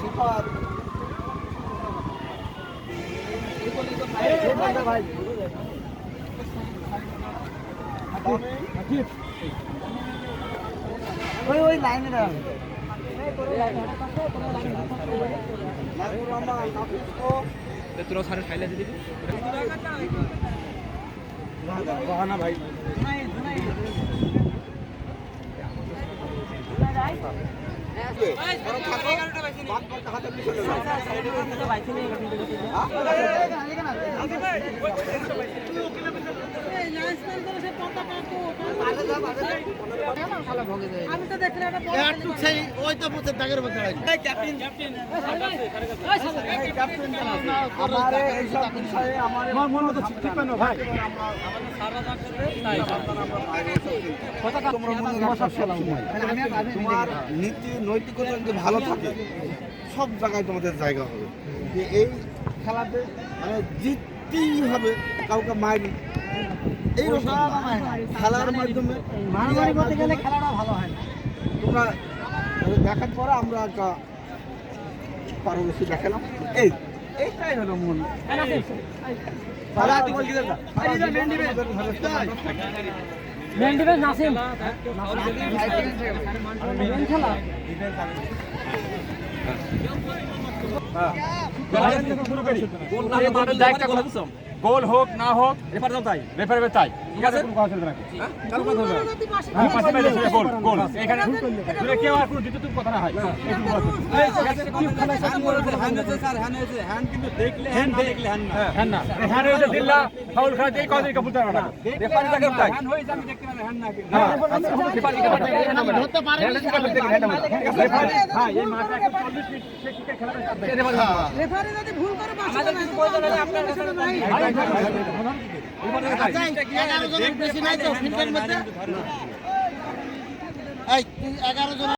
Super ভাই ওই ওই লাইনে দাঁড়ান তোরা সারে খাইলে দিবি? বাহানা ভাই। আমি তো দেখলে একটু সেই ওই তো বুঝতে ব্যাগের মধ্যে ক্যাপ্টেন আমারে এইসব বিষয়ে আমার মন মতো ঠিক ভাই? তোমরা নীতি নৈতিকতা যদি ভালো থাকে সব জায়গায় তোমাদের জায়গা হবে। যে এই খেলাতে মানে জিততেই হবে কাউকে মারি এই রকম খেলার মাধ্যমে মারামারি করতে গেলে খেলাটা ভালো হয় তোমরা দেখার পরে আমরা একটা পারদর্শী দেখালাম। এই। এইটাই হলো মূল। Main defence Nasim. গোল হোক না হোক রেফার দাও তাই রেফার তাই ঠিক আছে কোনো কথা চলবে না হ্যাঁ পাশে বাইরে শুয়ে গোল গোল এখানে দূরে কেউ আর কোনো দ্বিতীয় কথা না হয় একটু বল এই ঠিক আছে কি খেলা হ্যান্ড দেখলে হ্যান্ড না হ্যান্ড না হ্যান্ড হইছে দিল্লা ফাউল খেলা এই কথা কবুল করবে না রেফার দাকে তাই হ্যান্ড হইছে আমি দেখতে পারি হ্যান্ড না রেফার দিকে পাঠাই ধরতে পারে রেফার হ্যাঁ এই মাঠে 40 মিনিট সে ক্রিকেট খেলা রেফার রেফারি যদি ভুল করে বাঁচবে না প্রয়োজন হলে আপনার কাছে নাই জনের বেশি নাই তো ফিল্ডের এগারো জন